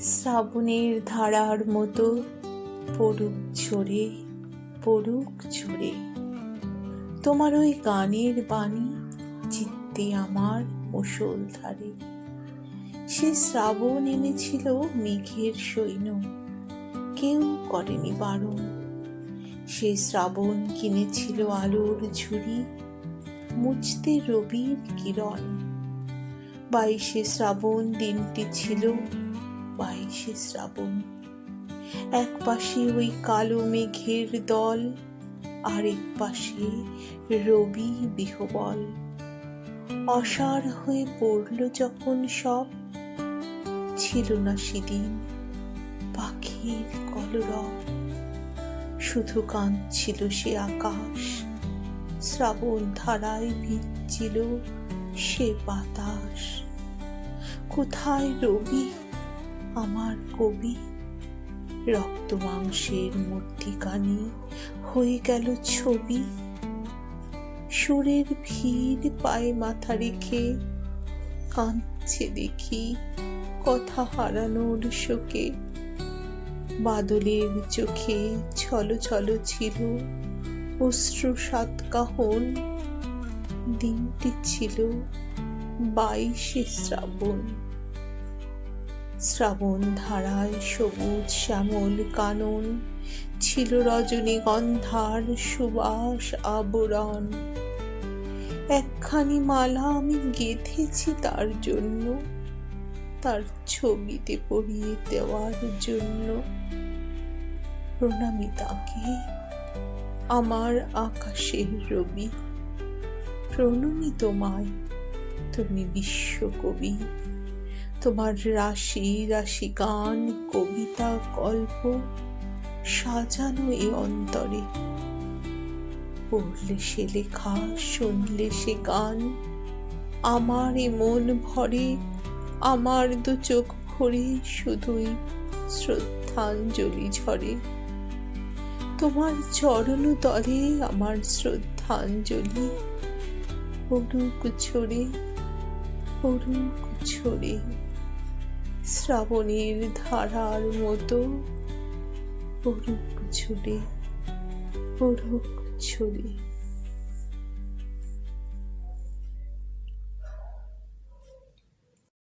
শ্রাবণের ধারার মতো পড়ুক ঝরে পড়ুক ঝরে। তোমার ওই গানের বাণী চিত্তে আমার মুষল ধারে। সে শ্রাবণ এনেছিল মেঘের সৈন্য, কেউ করেনি বারণ। সে শ্রাবণ কিনেছিল আলোর ঝুড়ি, মুছতে রবির কিরণ। বাইশে শ্রাবণ দিনটি ছিল বাইশে শ্রাবণ। এক পাশে ওই কালো মেঘের দল, আরেক পাশে রবি বিহবল। অসার হয়ে পড়ল যখন সব, ছিল না সেদিন পাখির কলরব। শুধু কাঁদছিল সে আকাশ, শ্রাবণ ধারায় ভিজছিল সে বাতাস। কোথায় রবি? আমার কবি। রক্ত মাংসের মূর্তিকানি হয়ে গেল ছবি। সুরের ভিড় পায়ে মাথা রেখে কাঁদছে দেখি কথা হারানোর শোকে। বাদলের চোখে ছলো ছলো ছিল অশ্রু সাতকাহন। দিনটি ছিল বাইশে শ্রাবণ। শ্রাবণ ধারায় সবুজ শ্যামল কানন, ছিল রজনীগন্ধার সুবাস আবরণ। একখানি মালা আমি গেঁথেছি তার জন্য, তার ছবিতে পরিয়ে দেওয়ার জন্য। প্রণামী তাকে আমার আকাশের রবি প্রণমী তোমায় তুমি বিশ্বকবি। তোমার রাশি রাশি গান কবিতা, গল্প সাজানো এ অন্তরে। পড়লে সে লেখা, শুনলে সে গান। আমার এ মন ভরে, আমার দু চোখ ভরে, শুধুই শ্রদ্ধাঞ্জলি ঝরে। তোমার চরণ তলে আমার শ্রদ্ধাঞ্জলি। পড়ুক ছড়ে পড়ুক ছড়ে শ্রাবণের ধারার মতো। পড়ুক ছুটি পড়ুক ছড়ে